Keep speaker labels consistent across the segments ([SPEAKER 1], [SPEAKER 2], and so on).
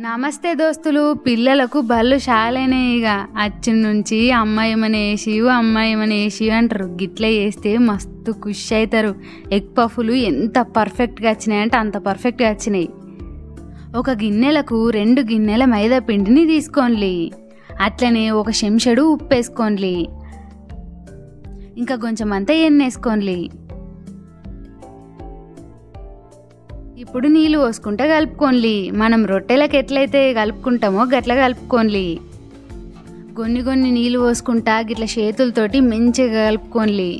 [SPEAKER 1] నమస్తే దోస్తులు పిల్లలకు బళ్ళు షాలైనాయి ఇక అచ్చి నుంచి అమ్మాయి ఏమని వేసివు అమ్మాయి ఏమని అంటారు. గిట్ల వేస్తే మస్తు ఖుషి అవుతారు ఎగ్ పఫ్లు ఎంత పర్ఫెక్ట్గా వచ్చినాయంటే అంత పర్ఫెక్ట్గా వచ్చినాయి. ఒక గిన్నెలకు రెండు గిన్నెల మైదా పిండిని తీసుకోండి అట్లనే ఒక చెంచడు ఉప్పు వేసుకోండి ఇంకా కొంచెం అంతా ఎన్నేసుకోండి ఇప్పుడు నీళ్ళు పోసుకుంటా కలుపుకోండి మనం రొట్టెలకు ఎట్లయితే కలుపుకుంటామో గట్ల కలుపుకోండి కొన్ని కొన్ని నీళ్ళు పోసుకుంటా గిట్ల చేతులతోటి మంచిగా కలుపుకోన్లి.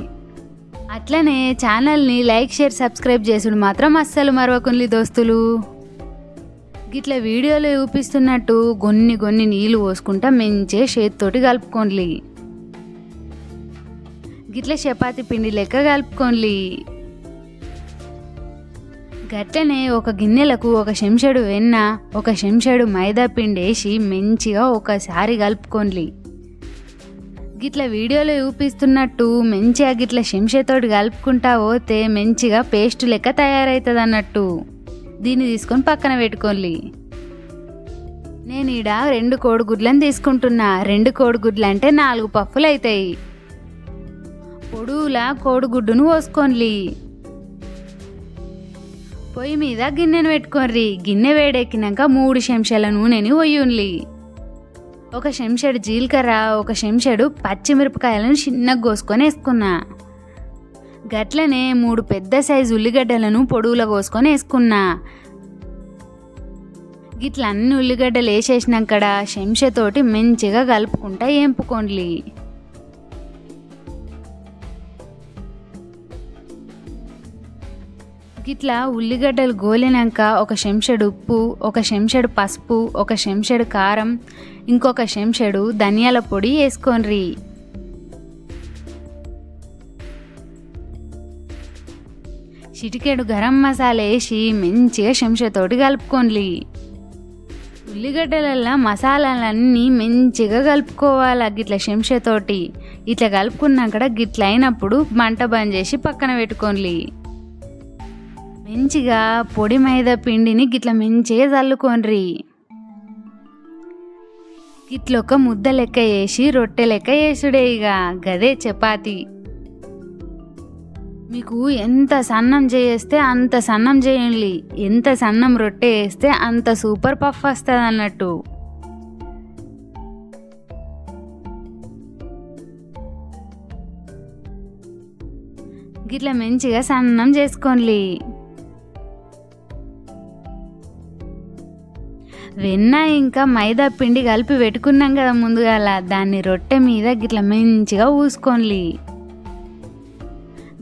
[SPEAKER 1] అట్లనే ఛానల్ని లైక్ షేర్ సబ్స్క్రైబ్ చేసుడు మాత్రం అస్సలు మరవకుండి దోస్తులు. గిట్ల వీడియోలో చూపిస్తున్నట్టు కొన్ని కొన్ని నీళ్ళు పోసుకుంటా మంచిగా చేతితోటి కలుపుకోండి గిట్ల చపాతి పిండి లెక్క కలుపుకోండి గట్లనే ఒక గిన్నెలకు ఒక చెంచాడు వెన్న ఒక చెంచాడు మైదా పిండి వేసి మంచిగా ఒకసారి కలుపుకోండి గిట్ల వీడియోలో చూపిస్తున్నట్టు మంచిగా గిట్ల చెంచాతోటి కలుపుకుంటా పోతే మంచిగా పేస్ట్ లెక్క తయారవుతుంది అన్నట్టు దీన్ని తీసుకొని పక్కన పెట్టుకోండి నేను ఈడ రెండు కోడిగుడ్లను తీసుకుంటున్నా. రెండు కోడిగుడ్లు అంటే నాలుగు పఫ్ఫులు అవుతాయి పొడువులా కోడిగుడ్డును పోసుకోండి పొయ్యి మీద గిన్నెను పెట్టుకోర్రి. గిన్నె వేడెక్కినాక మూడు చెంచాల నూనెని ఒయ్యుండ్లి. ఒక చెంచాడు జీలకర్ర ఒక చెంచాడు పచ్చిమిరపకాయలను చిన్నగా కోసుకొని వేసుకున్నా. గట్లనే మూడు పెద్ద సైజు ఉల్లిగడ్డలను పొడుగులో కోసుకొని వేసుకున్నా. గిట్ల అన్ని ఉల్లిగడ్డలు వేసేసినాకడ చెంచతోటి మంచిగా కలుపుకుంటా ఏంపుకోండి ఇట్లా ఉల్లిగడ్డలు గోలినాక ఒక చెంచడు ఉప్పు ఒక చెంచాడు పసుపు ఒక చెంచాడు కారం ఇంకొక చెంచాడు ధనియాల పొడి వేసుకోండి చిటికెడు గరం మసాలా వేసి మంచిగా చెంచతోటి కలుపుకోండి ఉల్లిగడ్డలల్లో మసాలాలన్నీ మంచిగా కలుపుకోవాలి గిట్ల చెంచతోటి ఇట్లా కలుపుకున్నాక గిట్ల అయినప్పుడు మంట బంద్ చేసి పక్కన పెట్టుకోండి మంచిగా పొడి మైదా పిండిని గిట్ల మంచిగా చల్లుకోండ్రి గిట్లొక ముద్ద లెక్క వేసి రొట్టె లెక్క వేసుడే ఇక గదే చపాతి. మీకు ఎంత సన్నం చేస్తే అంత సన్నం చేయండి. ఎంత సన్నం రొట్టె వేస్తే అంత సూపర్ పఫ్ వస్తుంది అన్నట్టు. గిట్ల మంచిగా సన్నం చేసుకోండి వెన్న ఇంకా మైదా పిండి కలిపి పెట్టుకున్నాం కదా ముందుగాల దాన్ని రొట్టె మీద గిట్ల మంచిగా ఊసుకోండి.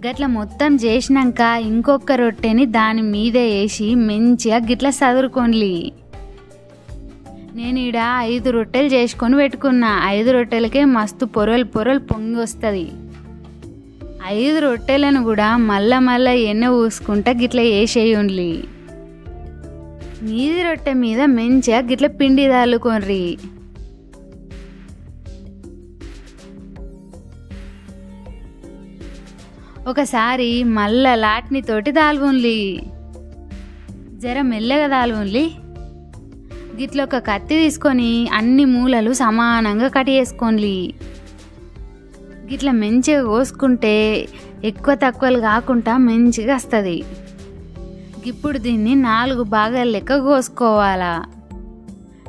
[SPEAKER 1] గట్ల మొత్తం చేసినాక ఇంకొక రొట్టెని దాని మీద వేసి మంచిగా గిట్ల చదురుకోండి నేను ఈడ ఐదు రొట్టెలు చేసుకొని పెట్టుకున్నా. ఐదు రొట్టెలకే మస్తు పొరలు పొరలు పొంగి వస్తుంది. ఐదు రొట్టెలను కూడా మళ్ళా మళ్ళా ఎన్నె ఊసుకుంటా గిట్ల వేసేయండి. మీది రొట్టె మీద మంచిగా గిట్ల పిండి దాల్లుకోండి ఒకసారి మళ్ళా లాట్ని తోటి దాల్గొండి జర మెల్లగా దాల్గొండి గిట్ల ఒక కత్తి తీసుకొని అన్ని మూలలు సమానంగా కట్ చేసుకోండి గిట్ల మంచిగా కోసుకుంటే ఎక్కువ తక్కువలు కాకుండా మంచిగా వస్తుంది. ఇప్పుడు దీన్ని నాలుగు భాగాలు లెక్క కోసుకోవాలా?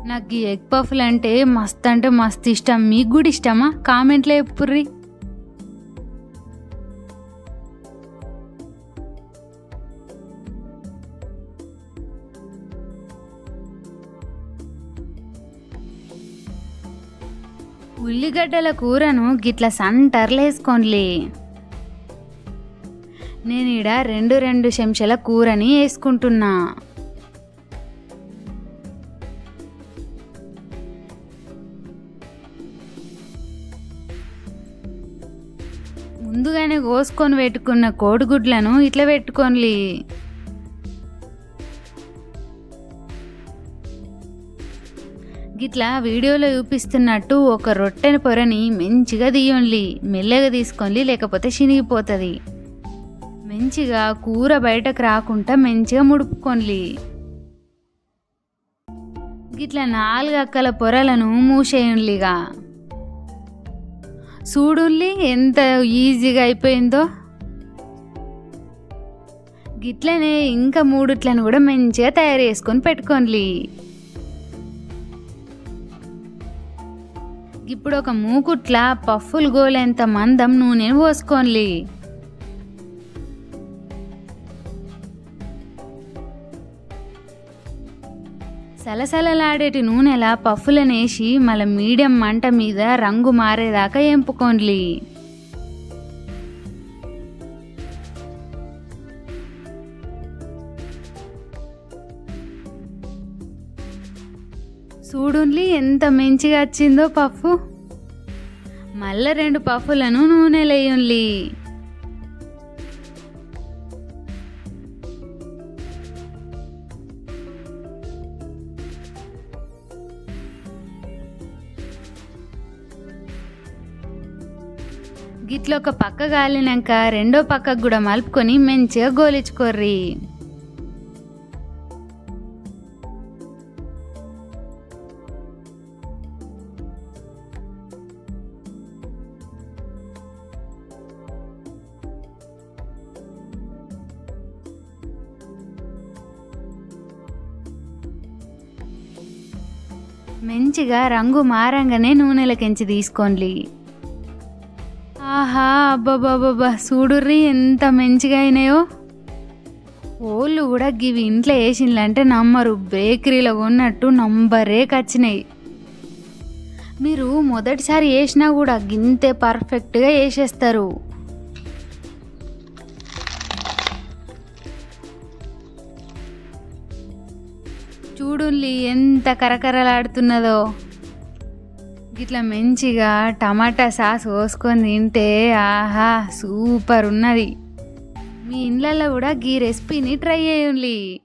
[SPEAKER 1] నాకు ఈ ఎగ్ పఫ్లు అంటే మస్తు అంటే మస్తు ఇష్టం. మీకు కూడా ఇష్టమా? కామెంట్లో చెప్పుర్రి. ఉల్లిగడ్డల కూరను గిట్ల సంటర్లేసుకోండి నేను ఈడ రెండు రెండు చెంచాల కూరని వేసుకుంటున్నా ముందుగానే కోసుకొని పెట్టుకున్న కోడిగుడ్లను ఇట్లా పెట్టుకోండి గిట్లా వీడియోలో చూపిస్తున్నట్టు ఒక రొట్టెని పొరని మంచిగా తీయండి మెల్లగా తీసుకోండి లేకపోతే చినిగిపోతుంది. మంచిగా కూర బయటకు రాకుండా మంచిగా ముడుపుకోండి గిట్ల నాలుగు అక్కల పొరలను మూసేయండిగా చూడుల్లి ఎంత ఈజీగా అయిపోయిందో. గిట్లనే ఇంకా మూడుట్లను కూడా మంచిగా తయారు చేసుకొని పెట్టుకోండి ఇప్పుడు ఒక మూకుట్ల పఫ్ఫులు గోలేంత మందం నూనెను పోసుకోండి సలసలలాడేటి నూనెలా పఫ్ఫులనేసి మళ్ళీ మీడియం మంట మీద రంగు మారేదాకా ఎంపుకోండి చూడుండ్లి ఎంత మంచిగా వచ్చిందో పఫ్ మళ్ళా రెండు పఫ్ఫులను నూనెలేయుండ్లి గిట్ల ఒక పక్క గాలినాక రెండో పక్కకు కూడా మలుపుకొని మంచిగా గోలించుకోర్రి. మంచిగా రంగు మారంగానే నూనెలకెంచి తీసుకోండి ఆహా అబ్బాబాబాబా చూడుర్రి ఎంత మంచిగా అయినాయో. ఓళ్ళు కూడా గివి ఇంట్లో వేసిండ్లంటే నమ్మరు బేకరీలో కొన్నట్టు నంబరే కచ్చినాయి. మీరు మొదటిసారి వేసినా కూడా గింతే పర్ఫెక్ట్గా వేసేస్తారు. చూడుల్లి ఎంత కరకరలాడుతున్నదో. ఇట్లా మంచిగా టమాటా సాస్ పోసుకొని తింటే ఆహా సూపర్ ఉన్నది. మీ ఇండ్లలో కూడా గీ రెసిపీని ట్రై చేయండి.